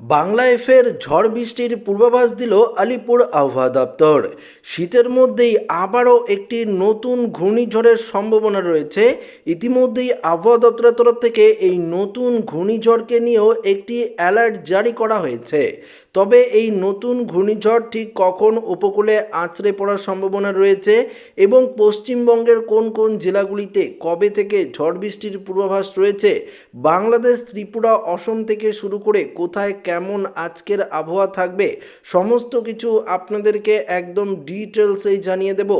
বাংলায় এফের ঝড় বৃষ্টির পূর্বাভাস দিল আলিপুর আবহাওয়া দপ্তর। শীতের মধ্যেই আবারও একটি নতুন ঘূর্ণিঝড়ের সম্ভাবনা রয়েছে। ইতিমধ্যেই আবহাওয়া দপ্তরের তরফ থেকে এই নতুন ঘূর্ণিঝড়কে নিয়েও একটি অ্যালার্ট জারি করা হয়েছে। তবে এই নতুন ঘূর্ণিঝড় ঠিক কখন উপকূলে আঁচড়ে পড়ার সম্ভাবনা রয়েছে এবং পশ্চিমবঙ্গের কোন কোন জেলাগুলিতে কবে থেকে ঝড় বৃষ্টির পূর্বাভাস রয়েছে, বাংলাদেশ, ত্রিপুরা, অসম থেকে শুরু করে কোথায় কেমন আজকের আবহাওয়া থাকবে, সমস্ত কিছু আপনাদেরকে একদম ডিটেলসেই জানিয়ে দেব।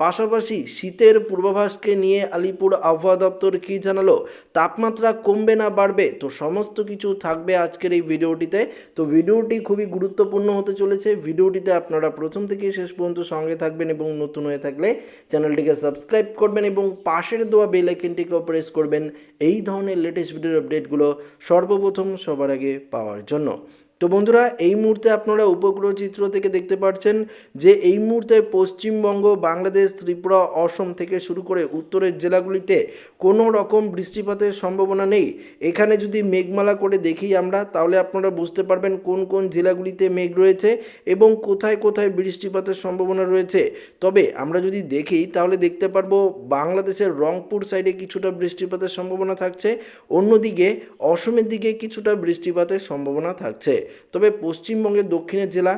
পাশাপাশি শীতের পূর্বাভাসকে নিয়ে আলিপুর আবহাওয়া দপ্তর কী জানালো? তাপমাত্রা কমবে না বাড়বে? তো সমস্ত কিছু থাকবে আজকের এই ভিডিওটিতে। তো ভিডিওটি খুবই গুরুত্বপূর্ণ হতে চলেছে। ভিডিওটিতে আপনারা প্রথম থেকে শেষ পর্যন্ত সঙ্গে থাকবেন এবং নতুন হয়ে থাকলে চ্যানেলটিকে সাবস্ক্রাইব করবেন এবং পাশের দেওয়া বেল আইকনটিকেও প্রেস করবেন। এই ধরনের লেটেস্ট ভিডিওর আপডেটগুলো সর্বপ্রথম সবার আগে পাওয়ার জন্য। তো বন্ধুরা, এই মুহূর্তে আপনারা উপগ্রহ চিত্র থেকে দেখতে পাচ্ছেন যে এই মুহূর্তে পশ্চিমবঙ্গ, বাংলাদেশ, ত্রিপুরা, অসম থেকে শুরু করে উত্তরের জেলাগুলিতে কোনো রকম বৃষ্টিপাতের সম্ভাবনা নেই। এখানে যদি মেঘমালা করে দেখি আমরা, তাহলে আপনারা বুঝতে পারবেন কোন কোন জেলাগুলিতে মেঘ রয়েছে এবং কোথায় কোথায় বৃষ্টিপাতের সম্ভাবনা রয়েছে। তবে আমরা যদি দেখি, তাহলে দেখতে পারব বাংলাদেশের রংপুর সাইডে কিছুটা বৃষ্টিপাতের সম্ভাবনা থাকছে, অন্যদিকে অসমের দিকে কিছুটা বৃষ্টিপাতের সম্ভাবনা থাকছে। তবে পশ্চিমবঙ্গের দক্ষিণের জেলা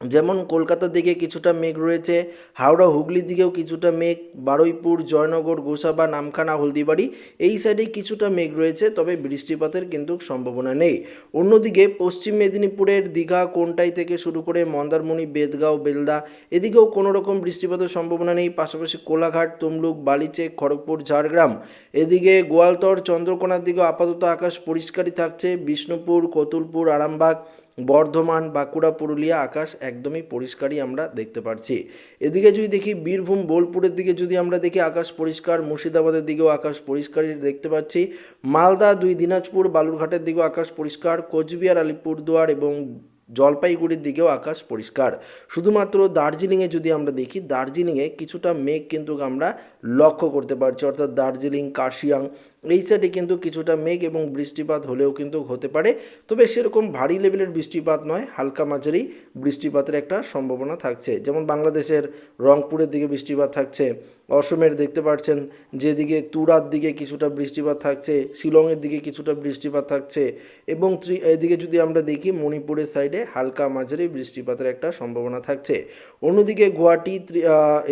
যেমন কলকাতার দিকে কিছুটা মেঘ রয়েছে, হাওড়া হুগলির দিকেও কিছুটা মেঘ, বারুইপুর, জয়নগর, গোসাবা, নামখানা, হলদিবাড়ি এই সাইডে কিছুটা মেঘ রয়েছে, তবে বৃষ্টিপাতের কিন্তু সম্ভাবনা নেই। অন্যদিকে পশ্চিম মেদিনীপুরের দীঘা, কোনটাই থেকে শুরু করে মন্দারমণি, বেদগাঁও, বেলদা এদিকেও কোনো রকম বৃষ্টিপাতের সম্ভাবনা নেই, পাশাপাশি কোলাঘাট, তমলুক, বালিচে, খড়গপুর, ঝাড়গ্রাম এদিকে গোয়ালতর, চন্দ্রকোনার দিকেও আপাতত আকাশ পরিষ্কারই থাকছে, বিষ্ণুপুর, কতুলপুর, আরামবাগ বর্ধমান, বাঁকুড়া, পুরুলিয়া, আকাশ একদমই পরিষ্কারই আমরা দেখতে পাচ্ছি এদিকে যদি দেখি বীরভূম, বোলপুরের দিকে যদি আমরা দেখি আকাশ পরিষ্কার, মুর্শিদাবাদের দিকেও আকাশ পরিষ্কারই দেখতে পাচ্ছি। মালদা, দুই দিনাজপুর, বালুরঘাটের দিকেও আকাশ পরিষ্কার। কোচবিহার, আলিপুরদুয়ার এবং জলপাইগুড়ির দিকেও আকাশ পরিষ্কার। শুধুমাত্র দার্জিলিংয়ে যদি আমরা দেখি, দার্জিলিংয়ে কিছুটা মেঘ কিন্তু আমরা লক্ষ্য করতে পারছি। অর্থাৎ দার্জিলিং, কার্শিয়াং এই সাইডে কিন্তু কিছুটা মেঘ এবং বৃষ্টিপাত হলেও কিন্তু হতে পারে। তবে সেরকম ভারী লেভেলের বৃষ্টিপাত নয়, হালকা মাঝারি বৃষ্টিপাতের একটা সম্ভাবনা থাকছে। যেমন বাংলাদেশের রংপুরের দিকে বৃষ্টিপাত থাকছে, অসমের দেখতে পাচ্ছেন যেদিকে তুরার দিকে কিছুটা বৃষ্টিপাত থাকছে, শিলংয়ের দিকে কিছুটা বৃষ্টিপাত থাকছে এবং এদিকে যদি আমরা দেখি মণিপুরের সাইডে হালকা মাঝারি বৃষ্টিপাতের একটা সম্ভাবনা থাকছে। অন্যদিকে গুয়াহাটি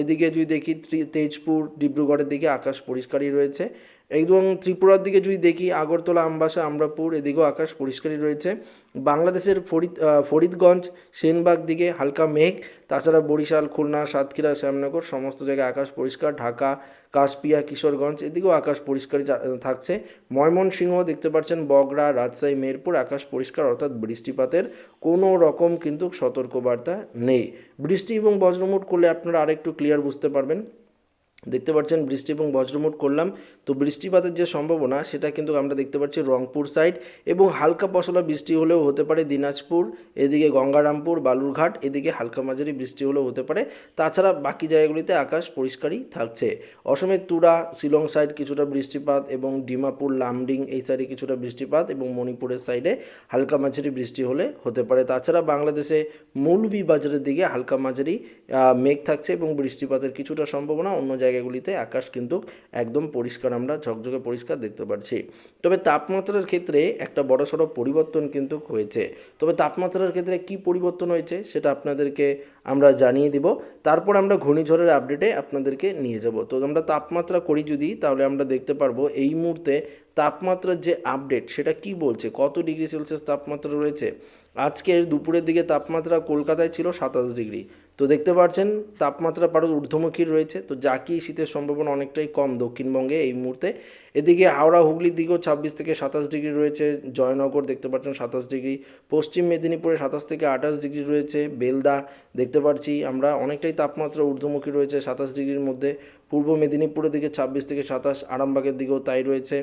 এদিকে যদি দেখি তেজপুর, ডিব্রুগড়ের দিকে আকাশ পরিষ্কারই রয়েছে। একদম ত্রিপুরার দিকে যদি দেখি, আগরতলা, আমবাসা, আমরাপুর, এদিকেও আকাশ পরিষ্কারই রয়েছে। বাংলাদেশের ফরিদ ফরিদগঞ্জ, সেনবাগ দিকে হালকা মেঘ, তাছাড়া বরিশাল, খুলনা, সাতক্ষীরা, শ্যামনগর, সমস্ত জায়গায় আকাশ পরিষ্কার। ঢাকা, কাশপিয়া, কিশোরগঞ্জ, এদিকেও আকাশ পরিষ্কারই থাকছে। ময়মনসিংহ দেখতে পাচ্ছেন বগড়া রাজশাহী, মেরপুর, আকাশ পরিষ্কার, অর্থাৎ বৃষ্টিপাতের কোনো রকম কিন্তু সতর্কবার্তা নেই। বৃষ্টি এবং বজ্রমুট করলে আপনারা আরেকটু ক্লিয়ার বুঝতে পারবেন। দেখতে পাচ্ছেন বৃষ্টি এবং বজ্রমুট করলাম। তো বৃষ্টিপাতের যে সম্ভাবনা, সেটা কিন্তু আমরা দেখতে পাচ্ছি রংপুর সাইড এবং হালকা পশলা বৃষ্টি হলেও হতে পারে দিনাজপুর, এদিকে গঙ্গারামপুর, বালুরঘাট, এদিকে হালকা মাঝারি বৃষ্টি হলেও হতে পারে। তাছাড়া বাকি জায়গাগুলিতে আকাশ পরিষ্কারই থাকছে। অসমের তুরা, শিলং সাইড কিছুটা বৃষ্টিপাত এবং ডিমাপুর, লামডিং এই সাইডে কিছুটা বৃষ্টিপাত এবং মণিপুরের সাইডে হালকা মাঝারি বৃষ্টি হলে হতে পারে। তাছাড়া বাংলাদেশে মৌলভী বাজারের দিকে হালকা মাঝারি মেঘ থাকছে এবং বৃষ্টিপাতের কিছুটা সম্ভাবনা অন্য জায়গাগুলিতে আকাশ কিন্তু একদম পরিষ্কার, আমরা ঝকঝকে পরিষ্কার দেখতে পাচ্ছি তবে তাপমাত্রার ক্ষেত্রে একটা বড়সড় পরিবর্তন কিন্তু হয়েছে। তবে তাপমাত্রার ক্ষেত্রে কি পরিবর্তন হয়েছে সেটা আপনাদেরকে আমরা জানিয়ে দিব। তারপর আমরা ঘূর্ণিঝড়ের আপডেটে আপনাদেরকে নিয়ে যাব। তো আমরা তাপমাত্রা করি যদি, তাহলে আমরা দেখতে পারব এই মুহূর্তে তাপমাত্রার যে আপডেট সেটা কি বলছে? কত ডিগ্রি সেলসিয়াস তাপমাত্রা রয়েছে? আজকের দুপুরের দিকে তাপমাত্রা কলকাতায় ছিল সাতাশ ডিগ্রি। তো দেখতে পাচ্ছেন তাপমাত্রা পারদ ঊর্ধ্বমুখী রয়েছে। তো যা কি শীতের সম্ভাবনা অনেকটাই কম দক্ষিণবঙ্গে এই মুহূর্তে। এদিকে হাওড়া, হুগলির দিকেও ছাব্বিশ থেকে সাতাশ ডিগ্রি রয়েছে। জয়নগর দেখতে পাচ্ছেন সাতাশ ডিগ্রি। পশ্চিম মেদিনীপুরে সাতাশ থেকে আঠাশ ডিগ্রি রয়েছে। বেলদা দেখতে পাচ্ছি আমরা অনেকটাই তাপমাত্রা ঊর্ধ্বমুখী রয়েছে সাতাশ ডিগ্রির মধ্যে। পূর্ব মেদিনীপুরের দিকে ছাব্বিশ থেকে সাতাশ, আরামবাগের দিকেও তাই রয়েছে।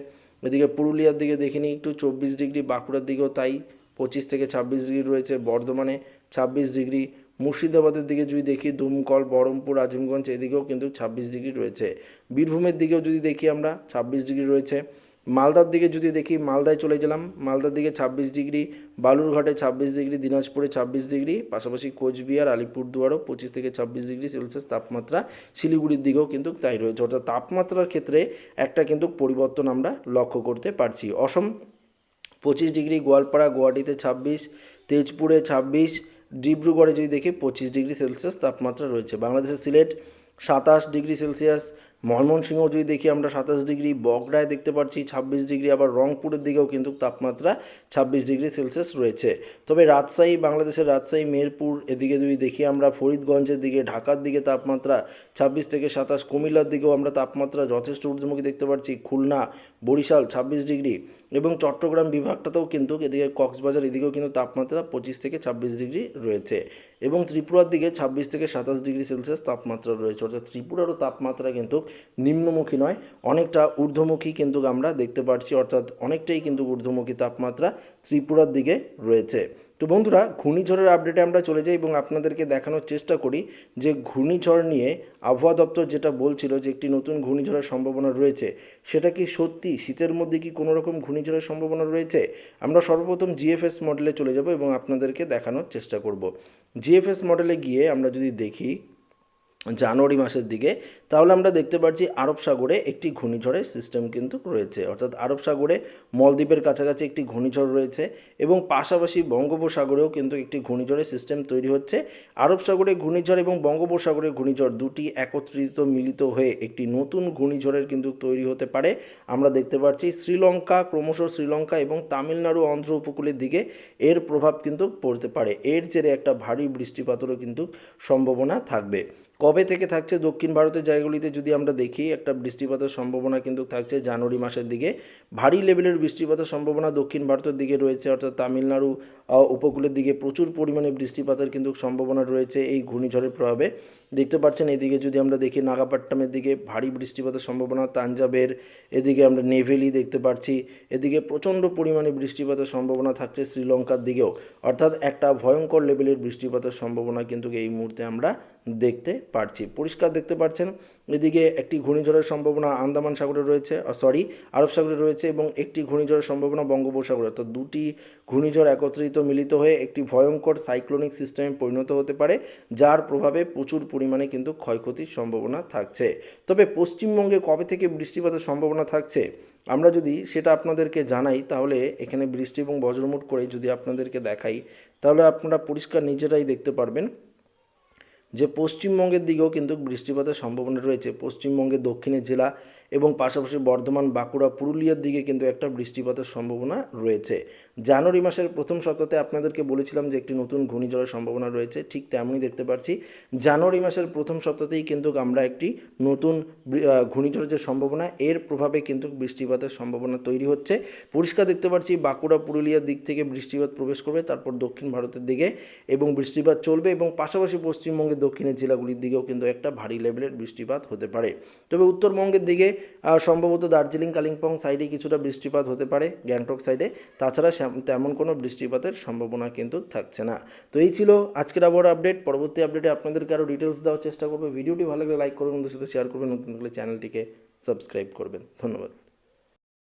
এদিকে পুরুলিয়ার দিকে দেখিনি একটু, চব্বিশ ডিগ্রি, বাঁকুড়ার দিকেও তাই। পঁচিশ থেকে ছাব্বিশ ডিগ্রি রয়েছে বর্ধমানে, ছাব্বিশ ডিগ্রি মুর্শিদাবাদের দিকে যদি দেখি, দুমকল, বহরমপুর, আজিমগঞ্জ, এদিকেও কিন্তু ছাব্বিশ ডিগ্রি রয়েছে। বীরভূমের দিকেও যদি দেখি আমরা, ছাব্বিশ ডিগ্রি রয়েছে। মালদার দিকে যদি দেখি, মালদায় চলে গেলাম। মালদার দিকে ছাব্বিশ ডিগ্রি, বালুরঘাটে ছাব্বিশ ডিগ্রি, দিনাজপুরে ছাব্বিশ ডিগ্রি, পাশাপাশি কোচবিহার, আলিপুরদুয়ারও পঁচিশ থেকে ছাব্বিশ ডিগ্রি সেলসিয়াস তাপমাত্রা। শিলিগুড়ির দিকেও কিন্তু তাই রয়েছে। অর্থাৎ তাপমাত্রার ক্ষেত্রে একটা কিন্তু পরিবর্তন আমরা লক্ষ্য করতে পারছি। অসম, পঁচিশ ডিগ্রি, গোয়ালপাড়া, গুয়াহাটিতে ছাব্বিশ, তেজপুরে ছাব্বিশ ডিব্রুগড়ে যদি দেখি পঁচিশ ডিগ্রি সেলসিয়াস তাপমাত্রা রয়েছে। বাংলাদেশের সিলেট সাতাশ ডিগ্রি সেলসিয়াস, ময়মনসিংহ যদি দেখি আমরা সাতাশ ডিগ্রি, বগড়ায় দেখতে পাচ্ছি ছাব্বিশ ডিগ্রি, আবার রংপুরের দিকেও কিন্তু তাপমাত্রা ছাব্বিশ ডিগ্রি সেলসিয়াস রয়েছে। তবে রাজশাহী, বাংলাদেশের রাজশাহী মেরপুর এদিকে যদি দেখি আমরা ফরিদগঞ্জের দিকে, ঢাকার দিকে তাপমাত্রা ছাব্বিশ থেকে সাতাশ, কুমিল্লার দিকেও আমরা তাপমাত্রা যথেষ্ট ঊর্ধ্বমুখী দেখতে পাচ্ছি। খুলনা, বরিশাল ছাব্বিশ ডিগ্রি এবং চট্টগ্রাম বিভাগটাতেও কিন্তু এদিকে কক্সবাজার এদিকেও কিন্তু তাপমাত্রা পঁচিশ থেকে ছাব্বিশ ডিগ্রি রয়েছে এবং ত্রিপুরার দিকে ছাব্বিশ থেকে সাতাশ ডিগ্রি সেলসিয়াস তাপমাত্রা রয়েছে। অর্থাৎ ত্রিপুরারও তাপমাত্রা কিন্তু নিম্নমুখী নয়, অনেকটা ঊর্ধ্বমুখী কিন্তু আমরা দেখতে পাচ্ছি। অর্থাৎ অনেকটাই কিন্তু ঊর্ধ্বমুখী তাপমাত্রা ত্রিপুরার দিকে রয়েছে। তো বন্ধুরা, ঘূর্ণিঝড়ের আপডেটে আমরা চলে যাই এবং আপনাদেরকে দেখানোর চেষ্টা করি যে ঘূর্ণিঝড় নিয়ে আবহাওয়া দপ্তর যেটা বলছিল যে একটি নতুন ঘূর্ণিঝড়ের সম্ভাবনা রয়েছে, সেটা কি সত্যি? শীতের মধ্যে কি কোনো রকম ঘূর্ণিঝড়ের সম্ভাবনা রয়েছে? আমরা সর্বপ্রথম জিএফএস মডেলে চলে যাব এবং আপনাদেরকে দেখানোর চেষ্টা করব। জিএফএস মডেলে গিয়ে আমরা যদি দেখি জানুয়ারি মাসের দিকে, তাহলে আমরা দেখতে পাচ্ছি আরব সাগরে একটি ঘূর্ণিঝড়ের সিস্টেম কিন্তু রয়েছে। অর্থাৎ আরব সাগরে মলদ্বীপের কাছাকাছি একটি ঘূর্ণিঝড় রয়েছে এবং পাশাপাশি বঙ্গোপসাগরেও কিন্তু একটি ঘূর্ণিঝড়ের সিস্টেম তৈরি হচ্ছে। আরব সাগরে ঘূর্ণিঝড় এবং বঙ্গোপসাগরে ঘূর্ণিঝড় দুটি একত্রিত মিলিত হয়ে একটি নতুন ঘূর্ণিঝড়ের কিন্তু তৈরি হতে পারে। আমরা দেখতে পাচ্ছি শ্রীলঙ্কা, ক্রমশ শ্রীলঙ্কা এবং তামিলনাড়ু অন্ধ্র উপকূলের দিকে এর প্রভাব কিন্তু পড়তে পারে। এর জেরে একটা ভারী বৃষ্টিপাতেরও কিন্তু সম্ভাবনা থাকবে। কবে থেকে থাকছে দক্ষিণ ভারতের জায়গাগুলিতে যদি আমরা দেখি, একটা বৃষ্টিপাতের সম্ভাবনা কিন্তু থাকছে জানুয়ারি মাসের দিকে। ভারী লেভেলের বৃষ্টিপাতের সম্ভাবনা দক্ষিণ ভারতের দিকে রয়েছে, অর্থাৎ তামিলনাড়ু উপকূলের দিকে প্রচুর পরিমাণে বৃষ্টিপাতের কিন্তু সম্ভাবনা রয়েছে এই ঘূর্ণিঝড়ের প্রভাবে। দেখতে পাচ্ছেন এদিকে যদি আমরা দেখি নাগাপাট্টামের দিকে ভারী বৃষ্টিপাতের সম্ভাবনা তাঞ্জাবের এদিকে আমরা নেভেলি দেখতে পাচ্ছি। এদিকে প্রচণ্ড পরিমাণে বৃষ্টিপাতের সম্ভাবনা থাকছে শ্রীলঙ্কার দিকেও। অর্থাৎ একটা ভয়ঙ্কর লেভেলের বৃষ্টিপাতের সম্ভাবনা কিন্তু এই মুহূর্তে আমরা দেখতে পারছি। পরিষ্কার দেখতে পাচ্ছেন, এদিকে একটি ঘূর্ণিঝড়ের সম্ভাবনা আন্দামান সাগরে রয়েছে সরি আরব সাগরে রয়েছে এবং একটি ঘূর্ণিঝড়ের সম্ভাবনা বঙ্গোপসাগরে। অর্থাৎ দুটি ঘূর্ণিঝড় একত্রিত মিলিত হয়ে একটি ভয়ঙ্কর সাইক্লোনিক সিস্টেমে পরিণত হতে পারে, যার প্রভাবে প্রচুর পরিমাণে কিন্তু ক্ষয়ক্ষতির সম্ভাবনা থাকছে। তবে পশ্চিমবঙ্গে কবে থেকে বৃষ্টিপাতের সম্ভাবনা থাকছে? আমরা যদি সেটা আপনাদেরকে জানাই, তাহলে এখানে বৃষ্টি এবং বজ্রমুট করে যদি আপনাদেরকে দেখাই, তাহলে আপনারা পরিষ্কার নিজেরাই দেখতে পারবেন। যে পশ্চিমবঙ্গের দিকেও কিন্তু বৃষ্টিপাতের সম্ভাবনা রয়েছে। পশ্চিমবঙ্গের দক্ষিণের জেলা এবং পাশাপাশি বর্ধমান, বাঁকুড়া, পুরুলিয়ার দিকে কিন্তু একটা বৃষ্টিপাতের সম্ভাবনা রয়েছে। জানুয়ারি মাসের প্রথম সপ্তাহে আপনাদেরকে বলেছিলাম যে একটি নতুন ঘূর্ণিঝড়ের সম্ভাবনা রয়েছে, ঠিক তেমনই দেখতে পাচ্ছি। জানুয়ারি মাসের প্রথম সপ্তাহতেই কিন্তু আমরা একটি নতুন ঘূর্ণিঝড়ের যে সম্ভাবনা, এর প্রভাবে কিন্তু বৃষ্টিপাতের সম্ভাবনা তৈরি হচ্ছে। পরিষ্কার দেখতে পাচ্ছি বাঁকুড়া, পুরুলিয়ার দিক থেকে বৃষ্টিপাত প্রবেশ করবে, তারপর দক্ষিণ ভারতের দিকে এবং বৃষ্টিপাত চলবে এবং পাশাপাশি পশ্চিমবঙ্গের দক্ষিণের জেলাগুলির দিকেও কিন্তু একটা ভারী লেভেলের বৃষ্টিপাত হতে পারে। তবে উত্তরবঙ্গের দিকে সম্ভবত দার্জিলিং, কালিম্পং সাইডে কিছুটা বৃষ্টিপাত হতে পারে, গ্যাংটক সাইডে। তাছাড়া তেমন কোনো বৃষ্টিপাতের সম্ভাবনা কিন্তু থাকছে না। তো এই ছিল আজকের আবহাওয়ার আপডেট। পরবর্তী আপডেটে আপনাদেরকে আরও ডিটেলস দেওয়ার চেষ্টা করবে। ভিডিওটি ভালো লাগলে লাইক করবেন ওদের সাথে শেয়ার করবেন, নতুন চ্যানেলটিকে সাবস্ক্রাইব করবেন। ধন্যবাদ।